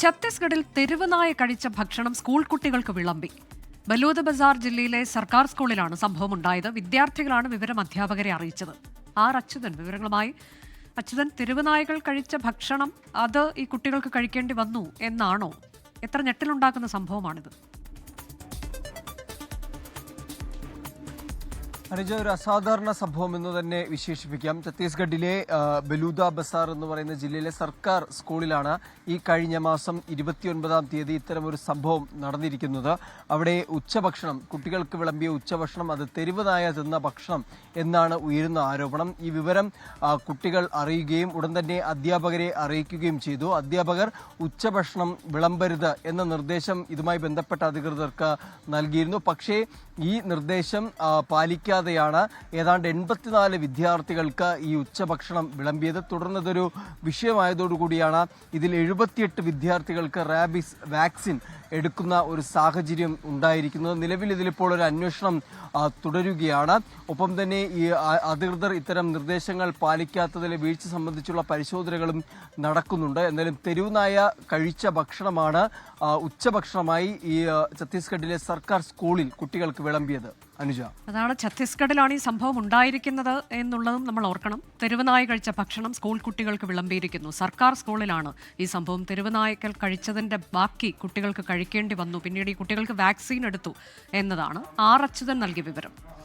ഛത്തീസ്ഗഡിൽ തെരുവുനായ കഴിച്ച ഭക്ഷണം സ്കൂൾ കുട്ടികൾക്ക് വിളമ്പി. ബലൂദ് ബസാർ ജില്ലയിലെ സർക്കാർ സ്കൂളിലാണ് സംഭവം ഉണ്ടായത് വിദ്യാർത്ഥികളാണ് വിവരം അധ്യാപകരെ അറിയിച്ചത്. ആർ അച്യുതൻ വിവരങ്ങളുമായി. അച്യുതൻ തെരുവുനായകൾ കഴിച്ച ഭക്ഷണം അത് ഈ കുട്ടികൾക്ക് കഴിക്കേണ്ടി വന്നു എന്നാണോ? എത്ര ഞെട്ടിലുണ്ടാക്കുന്ന സംഭവമാണിത്? അനുജ ഒരു അസാധാരണ സംഭവം എന്ന് തന്നെ വിശേഷിപ്പിക്കാം. ഛത്തീസ്ഗഡിലെ ബലൂദ ബസാർ എന്ന് പറയുന്ന ജില്ലയിലെ സർക്കാർ സ്കൂളിലാണ് ഈ കഴിഞ്ഞ മാസം ഇരുപത്തിയൊൻപതാം തീയതി ഇത്തരമൊരു സംഭവം നടന്നിരിക്കുന്നത്. അവിടെ ഉച്ചഭക്ഷണം കുട്ടികൾക്ക് വിളമ്പിയ ഉച്ചഭക്ഷണം അത് തെരുവ് നായ തിന്ന ഭക്ഷണം എന്നാണ് ഉയരുന്ന ആരോപണം. ഈ വിവരം കുട്ടികൾ അറിയുകയും ഉടൻ തന്നെ അധ്യാപകരെ അറിയിക്കുകയും ചെയ്തു. അധ്യാപകർ ഉച്ചഭക്ഷണം വിളമ്പരുത് എന്ന നിർദ്ദേശം ഇതുമായി ബന്ധപ്പെട്ട അധികൃതർക്ക് നൽകിയിരുന്നു. പക്ഷേ ഈ നിർദ്ദേശം ആ, പാലിക്കാതെയാണ് ഏതാണ്ട് എൺപത്തിനാല് വിദ്യാർത്ഥികൾക്ക് ഈ ഉച്ചഭക്ഷണം വിളമ്പിയത്. തുടർന്ന് ഇതൊരു വിഷയമായതോടുകൂടിയാണ് ഇതിൽ എഴുപത്തിയെട്ട് വിദ്യാർത്ഥികൾക്ക് റാബിസ് വാക്സിൻ എടുക്കുന്ന ഒരു സാഹചര്യം ഉണ്ടായിരിക്കുന്നത്. നിലവിൽ ഇതിലിപ്പോൾ ഒരു അന്വേഷണം തുടരുകയാണ്. ഒപ്പം തന്നെ ഈ അധികൃതർ ഇത്തരം നിർദ്ദേശങ്ങൾ പാലിക്കാത്തതിലെ വീഴ്ച സംബന്ധിച്ചുള്ള പരിശോധനകളും നടക്കുന്നുണ്ട്. എന്നാലും തെരുവുനായ കഴിച്ച ഭക്ഷണമാണ് ഉച്ചഭക്ഷണമായി ഈ ഛത്തീസ്ഗഡിലെ സർക്കാർ സ്കൂളിൽ കുട്ടികൾക്ക് വിളമ്പിയത്. അനുജ. അതാണ് ഛത്തീസ്ഗഡിലാണ് ഈ സംഭവം ഉണ്ടായിരിക്കുന്നത് എന്നുള്ളതും നമ്മൾ ഓർക്കണം. തെരുവനായ കഴിച്ച ഭക്ഷണം സ്കൂൾ കുട്ടികൾക്ക് വിളമ്പിയിരിക്കുന്നു. സർക്കാർ സ്കൂളിലാണ് ഈ സംഭവം. തെരുവനായക്കൽ കഴിച്ചതിന്റെ ബാക്കി കുട്ടികൾക്ക് കഴിക്കേണ്ടി വന്നു. പിന്നീട് ഈ കുട്ടികൾക്ക് വാക്സിൻ എടുത്തു എന്നതാണ് ആർ അച്യുതൻ നൽകിയ വിവരം.